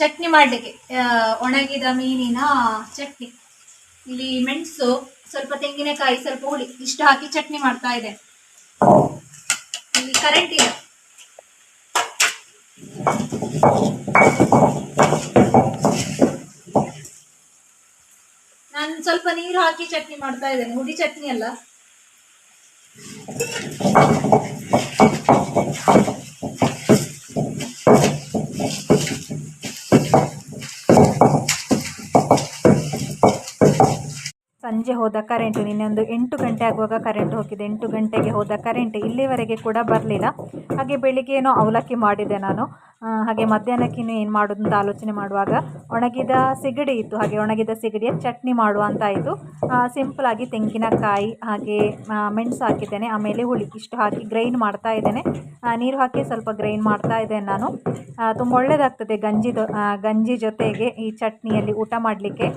ಚಟ್ನಿ ಮಾಡಲಿಕ್ಕೆ ಒಣಗಿದ ಮೀನಿನ ಚಟ್ನಿ. ಇಲ್ಲಿ ಮೆಣಸು, ಸ್ವಲ್ಪ ತೆಂಗಿನಕಾಯಿ, ಸ್ವಲ್ಪ ಹುಳಿ, ಇಷ್ಟು ಹಾಕಿ ಚಟ್ನಿ ಮಾಡ್ತಾ ಇದೆ. ಇಲ್ಲಿ ಕರೆಂಟ್ ಇದೆ. ನಾನು ಸ್ವಲ್ಪ ನೀರು ಹಾಕಿ ಚಟ್ನಿ ಮಾಡ್ತಾ ಇದ್ದೇನೆ, ಹುಡಿ ಚಟ್ನಿ ಅಲ್ಲ. ಹೋದ ಕರೆಂಟು ನಿನ್ನೆ ಒಂದು ಎಂಟು ಗಂಟೆ ಆಗುವಾಗ ಕರೆಂಟ್ ಹೋಗಿದೆ. ಎಂಟು ಗಂಟೆಗೆ ಹೋದ ಕರೆಂಟ್ ಇಲ್ಲಿವರೆಗೆ ಕೂಡ ಬರಲಿಲ್ಲ. ಹಾಗೆ ಬೆಳಿಗ್ಗೆ ಏನೋ ಅವಲಕ್ಕಿ ಮಾಡಿದೆ ನಾನು. ಹಾಗೆ ಮಧ್ಯಾಹ್ನಕ್ಕೆ ಇನ್ನು ಏನು ಮಾಡೋದು ಅಂತ ಆಲೋಚನೆ ಮಾಡುವಾಗ ಒಣಗಿದ ಸಿಗಡಿ ಇತ್ತು. ಹಾಗೆ ಒಣಗಿದ ಸಿಗಡಿಯ ಚಟ್ನಿ ಮಾಡುವ ಅಂತ ಸಿಂಪಲಾಗಿ ತೆಂಗಿನಕಾಯಿ, ಹಾಗೆ ಮೆಣಸು ಹಾಕಿದ್ದೇನೆ. ಆಮೇಲೆ ಹುಳಿ ಇಷ್ಟು ಹಾಕಿ ಗ್ರೈಂಡ್ ಮಾಡ್ತಾ ಇದ್ದೇನೆ. ನೀರು ಹಾಕಿ ಸ್ವಲ್ಪ ಗ್ರೈಂಡ್ ಮಾಡ್ತಾ ಇದ್ದೇನೆ ನಾನು. ತುಂಬ ಒಳ್ಳೆಯದಾಗ್ತದೆ ಗಂಜಿ ಗಂಜಿ ಜೊತೆಗೆ ಈ ಚಟ್ನಿಯಲ್ಲಿ ಊಟ ಮಾಡಲಿಕ್ಕೆ.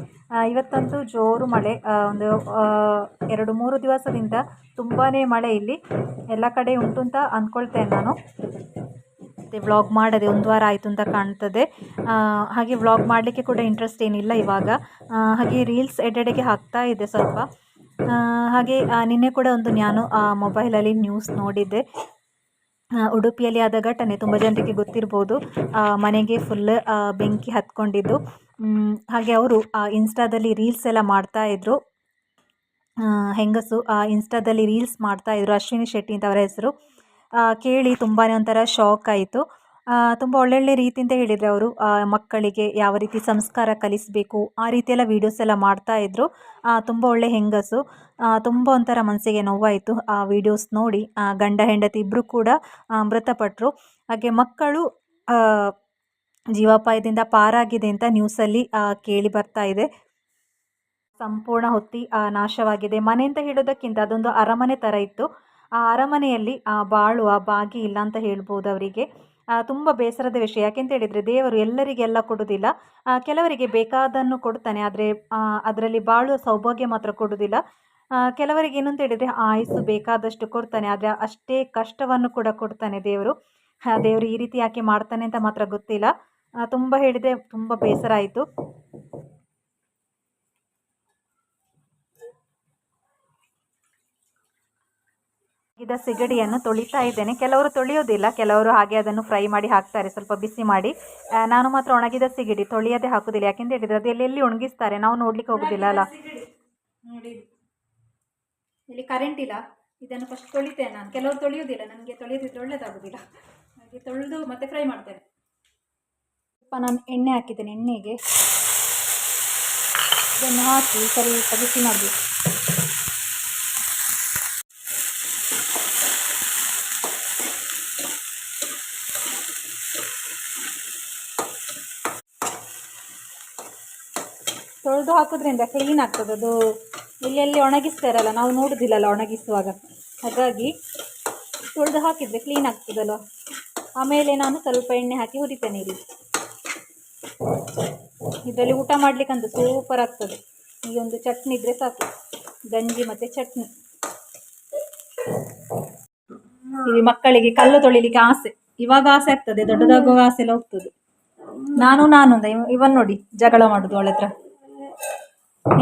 ಇವತ್ತಂತೂ ಜೋರು ಮಳೆ. ಒಂದು ಎರಡು, ಮೂರು ದಿವಸದಿಂದ ತುಂಬಾ ಮಳೆ ಇಲ್ಲಿ. ಎಲ್ಲ ಕಡೆ ಉಂಟು ಅಂತ ಅಂದ್ಕೊಳ್ತೇನೆ ನಾನು. ಮತ್ತು ವ್ಲಾಗ್ ಮಾಡದೆ ಒಂದು ವಾರ ಆಯಿತು ಅಂತ ಕಾಣ್ತದೆ. ಹಾಗೆ ವ್ಲಾಗ್ ಮಾಡಲಿಕ್ಕೆ ಕೂಡ ಇಂಟ್ರೆಸ್ಟ್ ಏನಿಲ್ಲ ಇವಾಗ. ಹಾಗೆ ರೀಲ್ಸ್ ಎಡೆಡೆಗೆ ಹಾಕ್ತಾ ಇದೆ ಸ್ವಲ್ಪ. ಹಾಗೆ ನಿನ್ನೆ ಕೂಡ ಒಂದು ನಾನು ಮೊಬೈಲಲ್ಲಿ ನ್ಯೂಸ್ ನೋಡಿದ್ದೆ. ಉಡುಪಿಯಲ್ಲಿ ಆದ ಘಟನೆ ತುಂಬ ಜನರಿಗೆ ಗೊತ್ತಿರ್ಬೋದು. ಮನೆಗೆ ಫುಲ್ ಬೆಂಕಿ ಹತ್ಕೊಂಡಿದ್ದು. ಹಾಗೆ ಅವರು ಇನ್ಸ್ಟಾದಲ್ಲಿ ರೀಲ್ಸ್ ಎಲ್ಲ ಮಾಡ್ತಾ ಇದ್ರು. ಆ, ಹೆಂಗಸು ಇನ್ಸ್ಟಾದಲ್ಲಿ ರೀಲ್ಸ್ ಮಾಡ್ತಾ ಇದ್ರು. ಅಶ್ವಿನಿ ಶೆಟ್ಟಿ ಅಂತ ಅವರ ಹೆಸರು. ಕೇಳಿ ತುಂಬಾ ಒಂಥರ ಶಾಕ್ ಆಯಿತು. ತುಂಬ ಒಳ್ಳೊಳ್ಳೆ ರೀತಿಯಿಂದ ಹೇಳಿದರು ಅವರು ಮಕ್ಕಳಿಗೆ ಯಾವ ರೀತಿ ಸಂಸ್ಕಾರ ಕಲಿಸಬೇಕು, ಆ ರೀತಿಯೆಲ್ಲ ವೀಡಿಯೋಸ್ ಎಲ್ಲ ಮಾಡ್ತಾ ಇದ್ದರು ತುಂಬ ಒಳ್ಳೆ ಹೆಂಗಸು. ತುಂಬ ಒಂಥರ ಮನಸ್ಸಿಗೆ ನೋವಾಯಿತು ಆ ವಿಡಿಯೋಸ್ ನೋಡಿ. ಗಂಡ, ಹೆಂಡತಿ ಇಬ್ಬರು ಕೂಡ ಮೃತಪಟ್ಟರು ಹಾಗೆ ಮಕ್ಕಳು ಜೀವಾಪಾಯದಿಂದ ಪಾರಾಗಿದೆ ಅಂತ ನ್ಯೂಸಲ್ಲಿ ಕೇಳಿ ಬರ್ತಾ ಇದೆ. ಸಂಪೂರ್ಣ ಹೊತ್ತಿ ನಾಶವಾಗಿದೆ. ಮನೆ ಅಂತ ಹೇಳೋದಕ್ಕಿಂತ ಅದೊಂದು ಅರಮನೆ ಥರ ಇತ್ತು. ಆ ಅರಮನೆಯಲ್ಲಿ ಆ, ಬಾಗಿ ಇಲ್ಲ ಅಂತ ಹೇಳ್ಬೋದು ಅವರಿಗೆ. ತುಂಬ ಬೇಸರದ ವಿಷಯ. ಯಾಕೆಂತ ಹೇಳಿದರೆ ದೇವರು ಎಲ್ಲರಿಗೆಲ್ಲ ಕೊಡುವುದಿಲ್ಲ. ಕೆಲವರಿಗೆ ಬೇಕಾದನ್ನು ಕೊಡ್ತಾನೆ ಆದರೆ ಅದರಲ್ಲಿ ಬಾಳುವ ಸೌಭಾಗ್ಯ ಮಾತ್ರ ಕೊಡುವುದಿಲ್ಲ. ಕೆಲವರಿಗೆ ಏನಂತ ಹೇಳಿದರೆ ಆಯಸ್ಸು ಬೇಕಾದಷ್ಟು ಕೊಡ್ತಾನೆ ಆದರೆ ಅಷ್ಟೇ ಕಷ್ಟವನ್ನು ಕೂಡ ಕೊಡ್ತಾನೆ ದೇವರು. ದೇವರು ಈ ರೀತಿ ಯಾಕೆ ಮಾಡ್ತಾನೆ ಅಂತ ಮಾತ್ರ ಗೊತ್ತಿಲ್ಲ. ತುಂಬ ಹೇಳಿದರೆ ತುಂಬ ಬೇಸರ ಆಯಿತು. ಇದ ಸಿಗಡಿಯನ್ನು ತೊಳಿತಾ ಇದ್ದೇನೆ. ಕೆಲವರು ತೊಳೆಯೋದಿಲ್ಲ, ಕೆಲವರು ಹಾಗೆ ಅದನ್ನು ಫ್ರೈ ಮಾಡಿ ಹಾಕ್ತಾರೆ, ಸ್ವಲ್ಪ ಬಿಸಿ ಮಾಡಿ. ನಾನು ಮಾತ್ರ ಒಣಗಿದ ಸಿಗಡಿ, ತೊಳೆಯೋದೇ ಹಾಕೋದಿಲ್ಲ. ಯಾಕೆಂತ ಹೇಳಿದ್ರೆ ಅದು ಎಲ್ಲೆಲ್ಲಿ ಒಣಗಿಸ್ತಾರೆ? ನಾವು ನೋಡ್ಲಿಕ್ಕೆ ಹೋಗೋದಿಲ್ಲ ಅಲ್ಲ. ನೋಡಿ, ಇಲ್ಲಿ ಕರೆಂಟ್ ಇಲ್ಲ. ಇದನ್ನು ಫಸ್ಟ್ ತೊಳಿತೇನೆ ನಾನು. ಕೆಲವರು ತೊಳೆಯೋದಿಲ್ಲ ನನಗೆ ತೊಳೆಯೋದಿದ್ರೆ ಒಳ್ಳೇದಾಗೋದಿಲ್ಲ. ಹಾಗೆ ತೊಳೆದು ಮತ್ತೆ ಫ್ರೈ ಮಾಡ್ತೇನೆ. ಸ್ವಲ್ಪ ನಾನು ಎಣ್ಣೆ ಹಾಕಿದ್ದೇನೆ, ಎಣ್ಣೆಗೆ. ಇದನ್ನು ಹಾಕಿ ಸರಿ ಬಿಸಿ ಮಾಡಬೇಕು ತೊಳೆದು ಹಾಕೋದ್ರಿಂದ ಕ್ಲೀನ್ ಆಗ್ತದೆ. ಅದು ಎಲ್ಲೆಲ್ಲಿ ಒಣಗಿಸ್ತಾರಲ್ಲ ನಾವು ನೋಡೋದಿಲ್ಲಲ್ಲ ಒಣಗಿಸುವಾಗ. ಹಾಗಾಗಿ ತೊಳೆದು ಹಾಕಿದರೆ ಕ್ಲೀನ್ ಆಗ್ತದಲ್ಲ ಆಮೇಲೆ ನಾನು ಸ್ವಲ್ಪ ಎಣ್ಣೆ ಹಾಕಿ ಹುರಿತೇನೆ ಇಲ್ಲಿ. ಇದರಲ್ಲಿ ಊಟ ಮಾಡಲಿಕ್ಕಂತೂ ಸೂಪರ್ ಆಗ್ತದೆ. ಈ ಒಂದು ಚಟ್ನಿ ಇದ್ದರೆ ಸಾಕು. ಗಂಜಿ ಮತ್ತು ಚಟ್ನಿ. ಇಲ್ಲಿ ಮಕ್ಕಳಿಗೆ ಕಲ್ಲು ತೊಳಿಲಿಕ್ಕೆ ಆಸೆ. ಇವಾಗ ಆಸೆ ಆಗ್ತದೆ, ದೊಡ್ಡದಾಗುವಾಗ ಆಸೆ ಎಲ್ಲ ಹೋಗ್ತದೆ. ನಾನು ನಾನು ಇವನ್ ನೋಡಿ, ಜಗಳ ಮಾಡುದು ಅವಳ ಹತ್ರ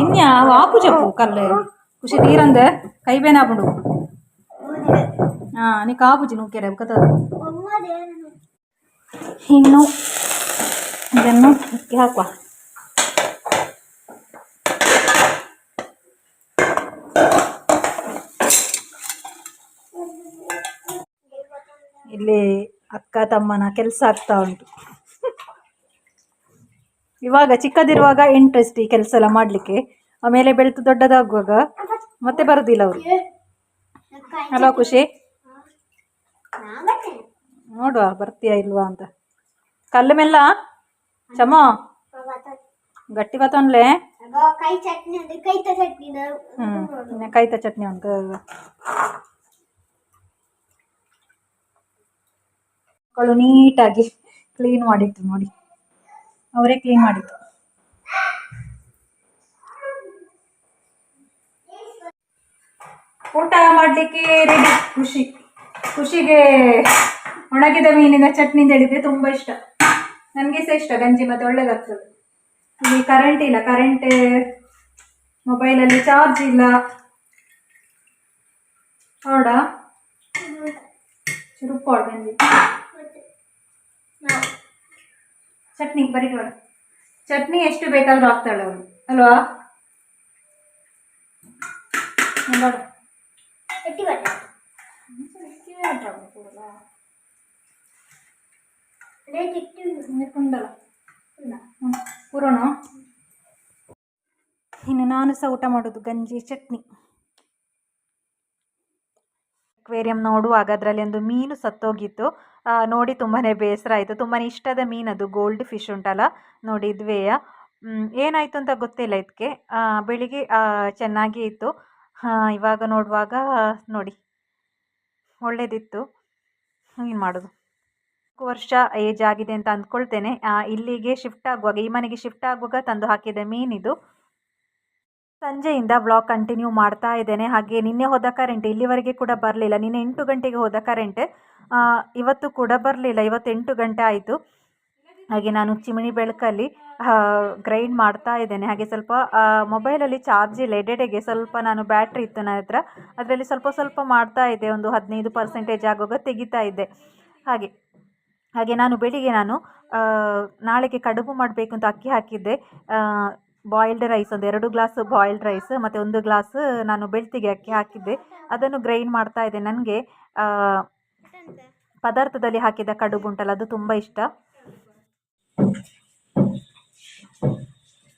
ಇನ್ಯ ಆಪು ಜಪ್ಪು ಕಲ್ಲು. ಖುಷಿ ತೀರಂದ. ಕೈ ಬೇನ ಬಿಡು ಹಾ ನೀ ಕಾಪುಜಿ ನೂಕೆರೆ ಕತ್ತದ ಇನ್ನು, ಇದನ್ನು ಉಕ್ಕಿ ಹಾಕುವ. ಇಲ್ಲಿ ಅಕ್ಕ ತಮ್ಮನ ಕೆಲಸ ಆಗ್ತಾ ಉಂಟು. ಇವಾಗ ಚಿಕ್ಕದಿರುವಾಗ ಇಂಟ್ರೆಸ್ಟ್ ಈ ಕೆಲಸ ಎಲ್ಲ ಮಾಡಲಿಕ್ಕೆ, ಆಮೇಲೆ ಬೆಳೆದು ದೊಡ್ಡದಾಗುವಾಗ ಮತ್ತೆ ಬರುದಿಲ್ಲ ಅವರು. ಹಲೋ ಖುಷಿ? ನೋಡುವ, ಬರ್ತೀಯಾ ಇಲ್ವಾ ಅಂತ. ಕಲ್ಲು ಮೆಲ್ಲ? ಚಮ? ಗಟ್ಟಿ ಚಟ್ನಿ ಅಂದ್ರೆ ಕೈತ ಚಟ್ನಿ ಉಂಟು. ಮಕ್ಕಳು ನೀಟಾಗಿ ಕ್ಲೀನ್ ಮಾಡಿತ್ತು ನೋಡಿ. ಅವರೇ ಕ್ಲೀನ್ ಮಾಡಿದ್ದು. ಊಟ ಮಾಡಲಿಕ್ಕೆ ರೆಡಿ ಖುಷಿ. ಖುಷಿಗೆ ಒಣಗಿದ ಮೀನಿನ ಚಟ್ನಿ ಅಂತ ತುಂಬ ಇಷ್ಟ. ನನಗೆ ಸಹ ಇಷ್ಟ, ಗಂಜಿ ಮತ್ತು ಒಳ್ಳೇದಾಗ್ತದೆ. ಇಲ್ಲಿ ಕರೆಂಟ್ ಇಲ್ಲ ಕರೆಂಟ್ ಮೊಬೈಲಲ್ಲಿ ಚಾರ್ಜ್ ಇಲ್ಲ. ಹೌಡಾ ರುಬ್ಬೋಳು ಗಂಜಿ. ನಾವು ಚಟ್ನಿ ಬರೀಟೋಳು ಚಟ್ನಿ ಎಷ್ಟು ಬೇಕಾದರೂ ಹಾಕ್ತಾಳೆ ಅವಳು ಅಲ್ವಾ ನೋಡು. ಎಟ್ಟಿ ಬಟ್ಟೆ ರೇಟ್ ಇಟ್ಟು ಕುಂಡಲ ಪುರೋಣ ಇನ್ನು ನಾನು ಸಹ ಊಟ ಮಾಡೋದು ಗಂಜಿ ಚಟ್ನಿ ಅಕ್ವೇರಿಯಂ ನೋಡುವಾಗ ಅದರಲ್ಲಿ ಒಂದು ಮೀನು ಸತ್ತೋಗಿತ್ತು. ನೋಡಿ ತುಂಬಾ ಬೇಸರ ಆಯಿತು. ತುಂಬಾ ಇಷ್ಟದ ಮೀನು ಮೀನದು ಗೋಲ್ಡ್ ಫಿಶ್ ಉಂಟಲ್ಲ? ನೋಡಿ ಇದ್ವೇಯ. ಏನಾಯಿತು ಅಂತ ಗೊತ್ತಿಲ್ಲ ಇದಕ್ಕೆ ಬೆಳಿಗ್ಗೆ ಚೆನ್ನಾಗಿ ಇತ್ತು. ಇವಾಗ ನೋಡುವಾಗ, ನೋಡಿ. ಒಳ್ಳೇದಿತ್ತು. ಏನು ಮಾಡೋದು? ನಾಲ್ಕು ವರ್ಷ ಏಜ್ ಆಗಿದೆ ಅಂತ ಅಂದ್ಕೊಳ್ತೇನೆ. ಇಲ್ಲಿಗೆ ಶಿಫ್ಟ್ ಆಗುವಾಗ, ಈ ಮನೆಗೆ ಶಿಫ್ಟ್ ಆಗುವಾಗ ತಂದು ಹಾಕಿದ ಮೀನಿದು. ಸಂಜೆಯಿಂದ ವ್ಲಾಗ್ ಕಂಟಿನ್ಯೂ ಮಾಡ್ತಾ ಇದ್ದೇನೆ. ಹಾಗೆ ನಿನ್ನೆ ಹೋದ ಕರೆಂಟ್ ಇಲ್ಲಿವರೆಗೆ ಕೂಡ ಬರಲಿಲ್ಲ. ನಿನ್ನೆ ಎಂಟು ಗಂಟೆಗೆ ಹೋದ ಕರೆಂಟ್ ಇವತ್ತು ಕೂಡ ಬರಲಿಲ್ಲ. ಇವತ್ತು ಎಂಟು ಗಂಟೆ ಆಯಿತು. ಹಾಗೆ ನಾನು ಚಿಮಣಿ ಬೆಳಕಲ್ಲಿ ಗ್ರೈಂಡ್ ಮಾಡ್ತಾ ಇದ್ದೇನೆ. ಹಾಗೆ ಸ್ವಲ್ಪ ಮೊಬೈಲಲ್ಲಿ ಚಾರ್ಜ್ ಇಲ್ಲ. ಎಡೆಡೆಗೆ ಸ್ವಲ್ಪ ನಾನು ಬ್ಯಾಟ್ರಿ ಇತ್ತು ನನ್ನ ಹತ್ರ. ಅದರಲ್ಲಿ ಸ್ವಲ್ಪ ಸ್ವಲ್ಪ ಮಾಡ್ತಾ ಇದ್ದೆ. ಒಂದು ಹದಿನೈದು ಪರ್ಸೆಂಟೇಜ್ ಆಗುವಾಗ ತೆಗಿತಾ ಇದ್ದೆ. ಹಾಗೆ ಹಾಗೆ ನಾನು ಬೆಳಿಗ್ಗೆ ನಾನು ನಾಳೆಗೆ ಕಡುಬು ಮಾಡಬೇಕು ಅಂತ ಅಕ್ಕಿ ಹಾಕಿದ್ದೆ. ಬಾಯ್ಲ್ಡ್ ರೈಸ್ ಒಂದು ಎರಡು ಗ್ಲಾಸ್ ಬಾಯ್ಲ್ಡ್ ರೈಸ್ ಮತ್ತು ಒಂದು ಗ್ಲಾಸ್ ನಾನು ಬೆಳ್ತಿಗೆ ಅಕ್ಕಿ ಹಾಕಿದ್ದೆ. ಅದನ್ನು ಗ್ರೈಂಡ್ ಮಾಡ್ತಾ ಇದೆ ನನಗೆ ಪದಾರ್ಥದಲ್ಲಿ ಹಾಕಿದ ಕಡುಬು ಉಂಟಲ್ಲ ಅದು ತುಂಬ ಇಷ್ಟ.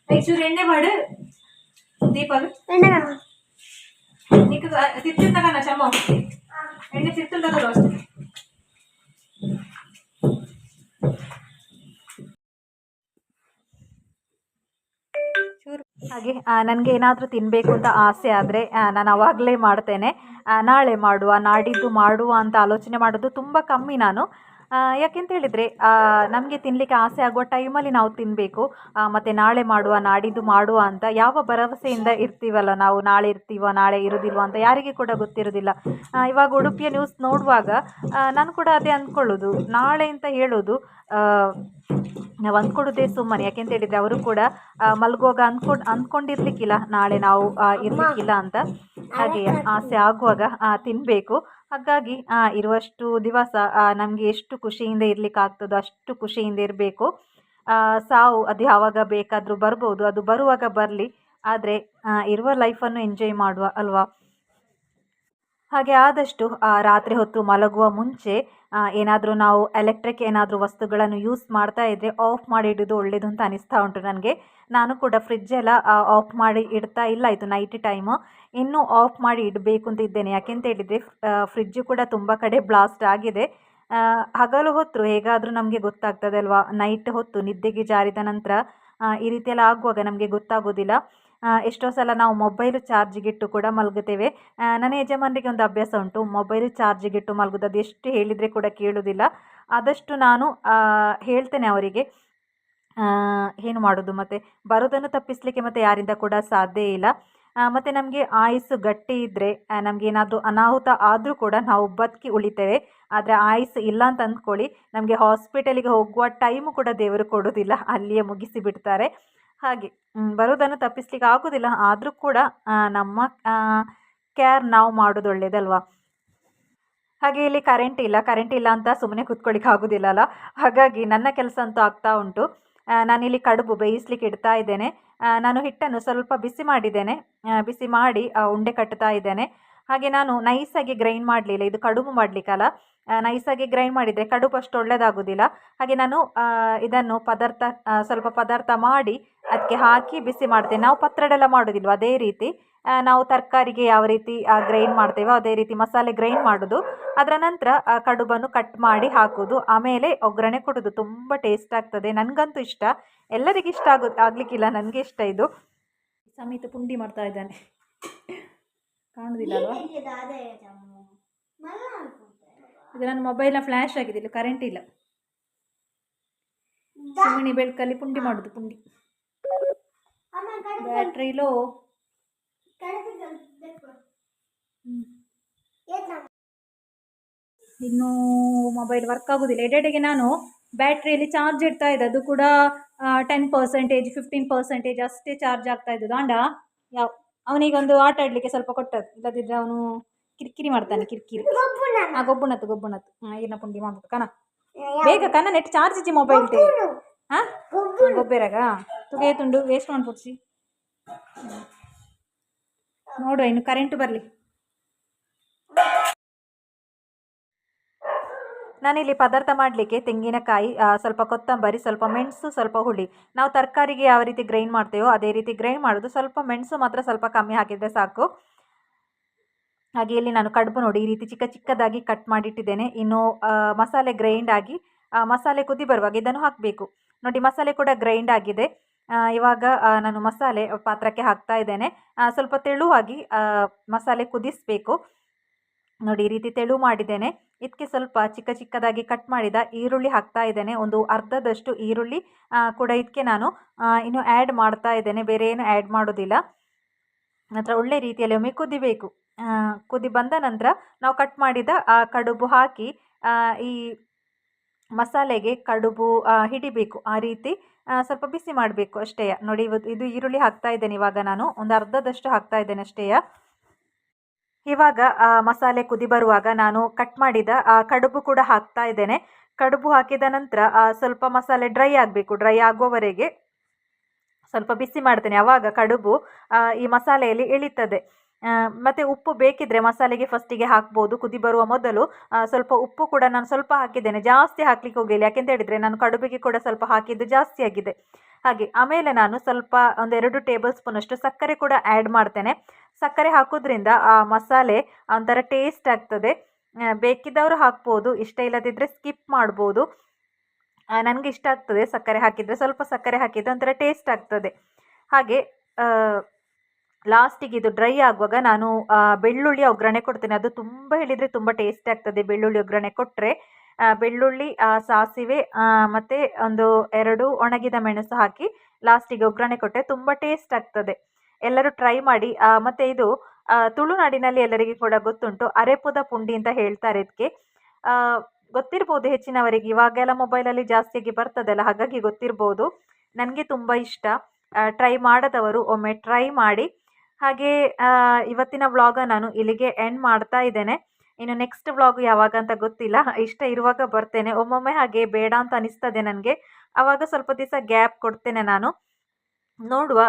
ಚೂರು ಎಣ್ಣೆ ಮಾಡು. ದೀಪ ಎಣ್ಣೆ ತಿರ್ತು ತಗೋಣ ಚಮ. ಎಣ್ಣೆ ತಿರ್ತು ತಗೋದು ಅಷ್ಟೇ ಚೂರು ಹಾಗೆ ನನಗೆ ಏನಾದರೂ ತಿನ್ನಬೇಕು ಅಂತ ಆಸೆ ಆದರೆ ನಾನು ಆವಾಗಲೇ ಮಾಡ್ತೇನೆ. ನಾಳೆ ಮಾಡುವ, ನಾಡಿದ್ದು ಮಾಡುವ ಅಂತ ಆಲೋಚನೆ ಮಾಡೋದು ತುಂಬ ಕಮ್ಮಿ ನಾನು. ಯಾಕೆಂತ ಹೇಳಿದರೆ ನಮಗೆ ತಿನ್ನಲಿಕ್ಕೆ ಆಸೆ ಆಗುವ ಟೈಮಲ್ಲಿ ನಾವು ತಿನ್ನಬೇಕು ಮತ್ತು ನಾಳೆ ಮಾಡುವ, ನಾಡಿದ್ದು ಮಾಡುವ ಅಂತ ಯಾವ ಭರವಸೆಯಿಂದ ಇರ್ತೀವಲ್ಲ ನಾವು? ನಾಳೆ ಇರ್ತೀವ, ನಾಳೆ ಇರೋದಿಲ್ವ ಅಂತ ಯಾರಿಗೆ ಕೂಡ ಗೊತ್ತಿರೋದಿಲ್ಲ. ಇವಾಗ ಉಡುಪಿಯ ನ್ಯೂಸ್ ನೋಡುವಾಗ ನಾನು ಕೂಡ ಅದೇ ಅಂದ್ಕೊಳ್ಳೋದು. ನಾಳೆ ಅಂತ ಹೇಳೋದು ನಾವು ಅಂದ್ಕೊಡೋದೇ ಸುಮ್ಮನೆ. ಯಾಕೆಂತ ಹೇಳಿದರೆ ಅವರು ಕೂಡ ಮಲಗುವಾಗ ಅಂದ್ಕೊಂಡು ಅಂದ್ಕೊಂಡಿರ್ಲಿಕ್ಕಿಲ್ಲ. ನಾಳೆ ನಾವು ಇರ್ಲಿಕ್ಕಿಲ್ಲ ಅಂತ. ಹಾಗೆ ಆಸೆ ಆಗುವಾಗ ತಿನ್ನಬೇಕು ಹಾಗಾಗಿ ಇರುವಷ್ಟು ದಿವಸ ನಮಗೆ ಎಷ್ಟು ಖುಷಿಯಿಂದ ಇರಲಿಕ್ಕೆ ಆಗ್ತದೋ ಅಷ್ಟು ಖುಷಿಯಿಂದ ಇರಬೇಕು. ಸಾವು ಅದು ಯಾವಾಗ ಬೇಕಾದರೂ ಬರ್ಬೋದು. ಅದು ಬರುವಾಗ ಬರಲಿ. ಆದರೆ ಇರುವ ಲೈಫನ್ನು ಎಂಜಾಯ್ ಮಾಡುವ, ಅಲ್ವಾ? ಹಾಗೆ ಆದಷ್ಟು ರಾತ್ರಿ ಹೊತ್ತು ಮಲಗುವ ಮುಂಚೆ ಏನಾದರೂ ನಾವು ಎಲೆಕ್ಟ್ರಿಕ್ ಏನಾದರೂ ವಸ್ತುಗಳನ್ನು ಯೂಸ್ ಮಾಡ್ತಾ ಇದ್ದರೆ ಆಫ್ ಮಾಡಿ ಇಡೋದು ಒಳ್ಳೆಯದು ಅಂತ ಅನಿಸ್ತಾ ಉಂಟು ನನಗೆ. ನಾನು ಕೂಡ ಫ್ರಿಜ್ ಎಲ್ಲ ಆಫ್ ಮಾಡಿ ಇಡ್ತಾ ಇಲ್ಲ. ಇದು ನೈಟ್ ಟೈಮು ಇನ್ನೂ ಆಫ್ ಮಾಡಿ ಇಡಬೇಕು ಅಂತ ಇದ್ದೇನೆ. ಯಾಕೆಂತ ಹೇಳಿದರೆ ಫ್ರಿಜ್ಜು ಕೂಡ ತುಂಬ ಕಡೆ ಬ್ಲಾಸ್ಟ್ ಆಗಿದೆ. ಹಗಲು ಹೊತ್ತು ಹೇಗಾದರೂ ನಮಗೆ ಗೊತ್ತಾಗ್ತದೆ ಅಲ್ವಾ? ನೈಟ್ ಹೊತ್ತು, ನಿದ್ದೆಗೆ ಜಾರಿದ ನಂತರ ಈ ರೀತಿಯೆಲ್ಲ ಆಗುವಾಗ ನಮಗೆ ಗೊತ್ತಾಗೋದಿಲ್ಲ. ಎಷ್ಟೋ ಸಲ ನಾವು ಮೊಬೈಲು ಚಾರ್ಜಿಗಿಟ್ಟು ಕೂಡ ಮಲಗುತ್ತೇವೆ. ನನ್ನ ಯಜಮಾನರಿಗೆ ಒಂದು ಅಭ್ಯಾಸ ಉಂಟು. ಮೊಬೈಲು ಚಾರ್ಜಿಗಿಟ್ಟು ಮಲಗೋದು. ಅದು ಎಷ್ಟು ಹೇಳಿದರೆ ಕೂಡ ಕೇಳೋದಿಲ್ಲ. ಆದಷ್ಟು ನಾನು ಹೇಳ್ತೇನೆ ಅವರಿಗೆ. ಏನು ಮಾಡೋದು ಮತ್ತು? ಬರೋದನ್ನು ತಪ್ಪಿಸಲಿಕ್ಕೆ ಮತ್ತು ಯಾರಿಂದ ಕೂಡ ಸಾಧ್ಯ ಇಲ್ಲ. ಮತ್ತು ನಮಗೆ ಆಯುಸ್ಸು ಗಟ್ಟಿ ಇದ್ದರೆ ನಮಗೇನಾದರೂ ಅನಾಹುತ ಆದರೂ ಕೂಡ ನಾವು ಬದುಕಿ ಉಳಿತೇವೆ. ಆದರೆ ಆಯುಸ್ಸು ಇಲ್ಲ ಅಂತ ಅಂದ್ಕೊಳ್ಳಿ, ನಮಗೆ ಹಾಸ್ಪಿಟಲಿಗೆ ಹೋಗುವ ಟೈಮು ಕೂಡ ದೇವರು ಕೊಡೋದಿಲ್ಲ, ಅಲ್ಲಿಯೇ ಮುಗಿಸಿ ಬಿಡ್ತಾರೆ. ಹಾಗೆ ಬರೋದನ್ನು ತಪ್ಪಿಸ್ಲಿಕ್ಕೆ ಆಗೋದಿಲ್ಲ, ಆದರೂ ಕೂಡ ನಮ್ಮ ಕೇರ್ ನಾವು ಮಾಡೋದು ಒಳ್ಳೇದಲ್ವಾ? ಹಾಗೆ ಇಲ್ಲಿ ಕರೆಂಟ್ ಇಲ್ಲ ಕರೆಂಟ್ ಇಲ್ಲ ಅಂತ ಸುಮ್ಮನೆ ಕೂತ್ಕೊಳ್ಳಿಕ್ಕೆ ಆಗೋದಿಲ್ಲ ಅಲ್ಲ? ಹಾಗಾಗಿ ನನ್ನ ಕೆಲಸ ಅಂತೂ ಆಗ್ತಾ ಉಂಟು. ನಾನಿಲ್ಲಿ ಕಡುಬು ಬೇಯಿಸ್ಲಿಕ್ಕೆ ಇಡ್ತಾ ಇದ್ದೇನೆ. ನಾನು ಹಿಟ್ಟನ್ನು ಸ್ವಲ್ಪ ಬಿಸಿ ಮಾಡಿದ್ದೇನೆ. ಬಿಸಿ ಮಾಡಿ ಉಂಡೆ ಕಟ್ತಾ ಇದ್ದೇನೆ. ಹಾಗೆ ನಾನು ನೈಸಾಗಿ ಗ್ರೈಂಡ್ ಮಾಡಲಿಲ್ಲ. ಇದು ಕಡುಬು ಮಾಡಲಿಕ್ಕಲ್ಲ. ನೈಸಾಗಿ ಗ್ರೈಂಡ್ ಮಾಡಿದರೆ ಕಡುಬು ಅಷ್ಟು ಒಳ್ಳೆಯದಾಗೋದಿಲ್ಲ ಹಾಗೆ ನಾನು ಇದನ್ನು ಪದಾರ್ಥ ಸ್ವಲ್ಪ ಪದಾರ್ಥ ಮಾಡಿ ಅದಕ್ಕೆ ಹಾಕಿ ಬಿಸಿ ಮಾಡ್ತೇನೆ. ನಾವು ಪತ್ರಡೆಲ್ಲ ಮಾಡೋದಿಲ್ವ? ಅದೇ ರೀತಿ. ನಾವು ತರಕಾರಿಗೆ ಯಾವ ರೀತಿ ಗ್ರೈಂಡ್ ಮಾಡ್ತೇವೋ ಅದೇ ರೀತಿ ಮಸಾಲೆ ಗ್ರೈಂಡ್ ಮಾಡೋದು. ಅದರ ನಂತರ ಆ ಕಡುಬನ್ನು ಕಟ್ ಮಾಡಿ ಹಾಕೋದು. ಆಮೇಲೆ ಒಗ್ಗರಣೆ ಕೊಡೋದು. ತುಂಬ ಟೇಸ್ಟ್ ಆಗ್ತದೆ. ನನಗಂತೂ ಇಷ್ಟ. ಎಲ್ಲರಿಗೂ ಇಷ್ಟ ಆಗೋ ಆಗಲಿಕ್ಕಿಲ್ಲ. ನನಗೆ ಇಷ್ಟ ಇದು. ಸಮೇತ ಪುಂಡಿ ಮಾಡ್ತಾ ಇದ್ದಾನೆ. ಕಾಣುವುದಿಲ್ಲ ಅಲ್ವಾ. ಇದು ನನ್ನ ಮೊಬೈಲ್ನ ಫ್ಲ್ಯಾಶ್ ಆಗಿದೆ. ಇಲ್ಲ ಕರೆಂಟ್ ಇಲ್ಲ. ಸುಮ್ಮನೆ ಬೆಳಕಲ್ಲಿ ಪುಂಡಿ ಮಾಡೋದು ಪುಂಡಿ. ಬ್ಯಾಟ್ರಿ ಲೋ ಕಡುಬು ಬೇಕು ಏತ್ ನಮ್ಮ ಇನ್ನೂ ಮೊಬೈಲ್ ವರ್ಕ್ ಆಗೋದಿಲ್ಲ. ಎಡೆಡೆಗೆ ನಾನು ಬ್ಯಾಟ್ರಿಯಲ್ಲಿ ಚಾರ್ಜ್ ಇಡ್ತಾ ಇದೆ ಅದು ಕೂಡ ಟೆನ್ ಪರ್ಸೆಂಟೇಜ್ ಫಿಫ್ಟೀನ್ ಪರ್ಸೆಂಟೇಜ್ ಅಷ್ಟೇ ಚಾರ್ಜ್ ಆಗ್ತಾ ಇದ್ದದ್ದು. ಆಂಡ ಯಾವ ಅವನಿಗೊಂದು ಆಟ ಆಡಲಿಕ್ಕೆ ಸ್ವಲ್ಪ ಕೊಟ್ಟದ್ದು. ಇಲ್ಲದಿದ್ದರೆ ಅವನು ಕಿರಿಕಿರಿ ಮಾಡ್ತಾನೆ ಕಿರಿಕಿರಿ. ಆ ಗೊಬ್ಬುಣತ್ತು ಗೊಬ್ಬುಣತ್ತು ಹಾಂ ಏನ ಪುಂಡಿ ಮಾಡ್ಬೇಕು. ಕನ ಬೇಗ ಕನ್ನ ನೆಟ್ ಚಾರ್ಜ್ ಇಚ್ಚಿ ಮೊಬೈಲ್ ಟೇ ಹಾಂ? ಗೊಬ್ಬೆರಾಗ? ತುಗೆ ತುಂಡು ವೇಸ್ಟ್ ಮಾಡ್ಬಿಡ್ಸಿ. ನೋಡುವ ಇನ್ನು ಕರೆಂಟ್ ಬರಲಿ. ನಾನಿಲ್ಲಿ ಪದಾರ್ಥ ಮಾಡಲಿಕ್ಕೆ ತೆಂಗಿನಕಾಯಿ ಸ್ವಲ್ಪ ಕೊತ್ತಂಬರಿ, ಸ್ವಲ್ಪ ಮೆಣಸು, ಸ್ವಲ್ಪ ಹುಳಿ. ನಾವು ತರಕಾರಿಗೆ ಯಾವ ರೀತಿ ಗ್ರೈಂಡ್ ಮಾಡ್ತೇವೋ ಅದೇ ರೀತಿ ಗ್ರೈಂಡ್ ಮಾಡೋದು. ಸ್ವಲ್ಪ ಮೆಣಸು ಮಾತ್ರ ಸ್ವಲ್ಪ ಕಮ್ಮಿ ಹಾಕಿದರೆ ಸಾಕು. ಹಾಗೆ ಇಲ್ಲಿ ನಾನು ಕಡುಬು ನೋಡಿ ಈ ರೀತಿ ಚಿಕ್ಕ ಚಿಕ್ಕದಾಗಿ ಕಟ್ ಮಾಡಿಟ್ಟಿದ್ದೇನೆ. ಇನ್ನು ಮಸಾಲೆ ಗ್ರೈಂಡ್ ಆಗಿ ಮಸಾಲೆ ಕುದಿ ಬರುವಾಗ ಇದನ್ನು ಹಾಕಬೇಕು. ನೋಡಿ, ಮಸಾಲೆ ಕೂಡ ಗ್ರೈಂಡ್ ಆಗಿದೆ. ಇವಾಗ ನಾನು ಮಸಾಲೆ ಪಾತ್ರಕ್ಕೆ ಹಾಕ್ತಾ ಇದ್ದೇನೆ. ಸ್ವಲ್ಪ ತೆಳುವಾಗಿ ಮಸಾಲೆ ಕುದಿಸಬೇಕು. ನೋಡಿ, ಈ ರೀತಿ ತೆಳು ಮಾಡಿದ್ದೇನೆ. ಇದಕ್ಕೆ ಸ್ವಲ್ಪ ಚಿಕ್ಕ ಚಿಕ್ಕದಾಗಿ ಕಟ್ ಮಾಡಿದ ಈರುಳ್ಳಿ ಹಾಕ್ತಾ ಇದ್ದೇನೆ. ಒಂದು ಅರ್ಧದಷ್ಟು ಈರುಳ್ಳಿ ಕೂಡ ಇದಕ್ಕೆ ನಾನು ಇನ್ನು ಆ್ಯಡ್ ಮಾಡ್ತಾ ಇದ್ದೇನೆ. ಬೇರೆ ಏನು ಆ್ಯಡ್ ಮಾಡೋದಿಲ್ಲ. ನಂತರ ಒಳ್ಳೆ ರೀತಿಯಲ್ಲಿ ಒಮ್ಮೆ ಕುದಿಬೇಕು. ಕುದಿ ಬಂದ ನಂತರ ನಾವು ಕಟ್ ಮಾಡಿದ, ಆ, ಕಡುಬು ಹಾಕಿ ಈ ಮಸಾಲೆಗೆ ಕಡುಬು ಹಿಡಿಬೇಕು. ಆ ರೀತಿ ಸ್ವಲ್ಪ ಬಿಸಿ ಮಾಡಬೇಕು ಅಷ್ಟೇ ನೋಡಿ, ಇವತ್ತು ಇದು ಈರುಳ್ಳಿ ಹಾಕ್ತಾ ಇದ್ದೇನೆ ಇವಾಗ ನಾನು. ಒಂದು ಅರ್ಧದಷ್ಟು ಹಾಕ್ತಾ ಇದ್ದೇನೆ ಅಷ್ಟೇ ಇವಾಗ ಮಸಾಲೆ ಕುದಿ ಬರುವಾಗ ನಾನು ಕಟ್ ಮಾಡಿದ, ಆ, ಕಡುಬು ಕೂಡ ಹಾಕ್ತಾ ಇದ್ದೇನೆ. ಕಡುಬು ಹಾಕಿದ ನಂತರ ಸ್ವಲ್ಪ ಮಸಾಲೆ ಡ್ರೈ ಆಗಬೇಕು ಡ್ರೈ ಆಗುವವರೆಗೆ ಸ್ವಲ್ಪ ಬಿಸಿ ಮಾಡ್ತೇನೆ. ಆವಾಗ ಕಡುಬು ಈ ಮಸಾಲೆಯಲ್ಲಿ ಇಳಿತದೆ. ಮತ್ತೆ ಉಪ್ಪು ಬೇಕಿದ್ರೆ ಮಸಾಲೆಗೆ ಫಸ್ಟಿಗೆ ಹಾಕ್ಬೋದು, ಕುದಿ ಬರುವ ಮೊದಲು ಸ್ವಲ್ಪ ಉಪ್ಪು ಕೂಡ ನಾನು ಸ್ವಲ್ಪ ಹಾಕಿದ್ದೇನೆ. ಜಾಸ್ತಿ ಹಾಕ್ಲಿಕ್ಕೆ ಹೋಗಿಲ್ಲ ಯಾಕೆಂತ ಹೇಳಿದರೆ ನಾನು ಕಡುಬಿಗೆ ಕೂಡ ಸ್ವಲ್ಪ ಹಾಕಿದ್ದು ಜಾಸ್ತಿ ಆಗಿದೆ. ಹಾಗೆ, ಆಮೇಲೆ ನಾನು ಸ್ವಲ್ಪ ಒಂದೆರಡು ಟೇಬಲ್ ಸ್ಪೂನಷ್ಟು ಸಕ್ಕರೆ ಕೂಡ ಆ್ಯಡ್ ಮಾಡ್ತೇನೆ. ಸಕ್ಕರೆ ಹಾಕೋದ್ರಿಂದ ಆ ಮಸಾಲೆ ಒಂಥರ ಟೇಸ್ಟ್ ಆಗ್ತದೆ. ಬೇಕಿದ್ದವರು ಹಾಕ್ಬೋದು, ಇಷ್ಟ ಇಲ್ಲದಿದ್ದರೆ ಸ್ಕಿಪ್ ಮಾಡ್ಬೋದು. ನನಗೆ ಇಷ್ಟ ಆಗ್ತದೆ ಸಕ್ಕರೆ ಹಾಕಿದರೆ. ಸ್ವಲ್ಪ ಸಕ್ಕರೆ ಹಾಕಿದರೆ ಒಂಥರ ಟೇಸ್ಟ್ ಆಗ್ತದೆ. ಹಾಗೆ ಲಾಸ್ಟಿಗೆ ಇದು ಡ್ರೈ ಆಗುವಾಗ ನಾನು ಬೆಳ್ಳುಳ್ಳಿ ಒಗ್ಗರಣೆ ಕೊಡ್ತೇನೆ. ಅದು ತುಂಬ ಹೇಳಿದರೆ ತುಂಬ ಟೇಸ್ಟ್ ಆಗ್ತದೆ ಬೆಳ್ಳುಳ್ಳಿ ಒಗ್ಗರಣೆ ಕೊಟ್ಟರೆ ಬೆಳ್ಳುಳ್ಳಿ ಸಾಸಿವೆ ಮತ್ತು ಒಂದು ಎರಡು ಒಣಗಿದ ಮೆಣಸು ಹಾಕಿ ಲಾಸ್ಟಿಗೆ ಒಗ್ಗರಣೆ ಕೊಟ್ಟರೆ ತುಂಬ ಟೇಸ್ಟ್ ಆಗ್ತದೆ. ಎಲ್ಲರೂ ಟ್ರೈ ಮಾಡಿ. ಮತ್ತು ಇದು ತುಳುನಾಡಿನಲ್ಲಿ ಎಲ್ಲರಿಗೆ ಕೂಡ ಗೊತ್ತುಂಟು. ಅರೆಪುದ ಪುಂಡಿ ಅಂತ ಹೇಳ್ತಾರೆ ಇದಕ್ಕೆ ಗೊತ್ತಿರ್ಬೋದು ಹೆಚ್ಚಿನವರಿಗೆ. ಇವಾಗೆಲ್ಲ ಮೊಬೈಲಲ್ಲಿ ಜಾಸ್ತಿಯಾಗಿ ಬರ್ತದಲ್ಲ, ಹಾಗಾಗಿ ಗೊತ್ತಿರ್ಬೋದು. ನನಗೆ ತುಂಬ ಇಷ್ಟ. ಟ್ರೈ ಮಾಡದವರು ಒಮ್ಮೆ ಟ್ರೈ ಮಾಡಿ. ಹಾಗೆ ಇವತ್ತಿನ ವ್ಲಾಗ ನಾನು ಇಲ್ಲಿಗೆ ಎಂಡ್ ಮಾಡ್ತಾ ಇದ್ದೇನೆ. ಇನ್ನು ನೆಕ್ಸ್ಟ್ ವ್ಲಾಗ್ ಯಾವಾಗ ಅಂತ ಗೊತ್ತಿಲ್ಲ. ಇಷ್ಟ ಇರುವಾಗ ಬರ್ತೇನೆ. ಒಮ್ಮೊಮ್ಮೆ ಹಾಗೆ ಬೇಡ ಅಂತ ಅನಿಸ್ತದೆ ನನಗೆ. ಆವಾಗ ಸ್ವಲ್ಪ ದಿವಸ ಗ್ಯಾಪ್ ಕೊಡ್ತೇನೆ ನಾನು. ನೋಡುವ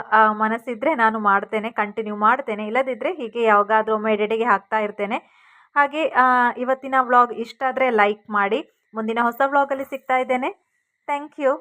ಮನಸ್ಸಿದ್ರೆ ನಾನು ಮಾಡ್ತೇನೆ ಕಂಟಿನ್ಯೂ ಮಾಡ್ತೇನೆ. ಇಲ್ಲದಿದ್ದರೆ ಹೀಗೆ ಯಾವಾಗಾದರೂ ಒಮ್ಮೆ ಎಡೆಡೆಗೆ ಹಾಕ್ತಾ ಇರ್ತೇನೆ. ಹಾಗೆ ಇವತ್ತಿನ ವ್ಲಾಗ್ ಇಷ್ಟ ಆದರೆ ಲೈಕ್ ಮಾಡಿ. ಮುಂದಿನ ಹೊಸ ವ್ಲಾಗಲ್ಲಿ ಸಿಗ್ತಾ ಇದ್ದೇನೆ. Thank you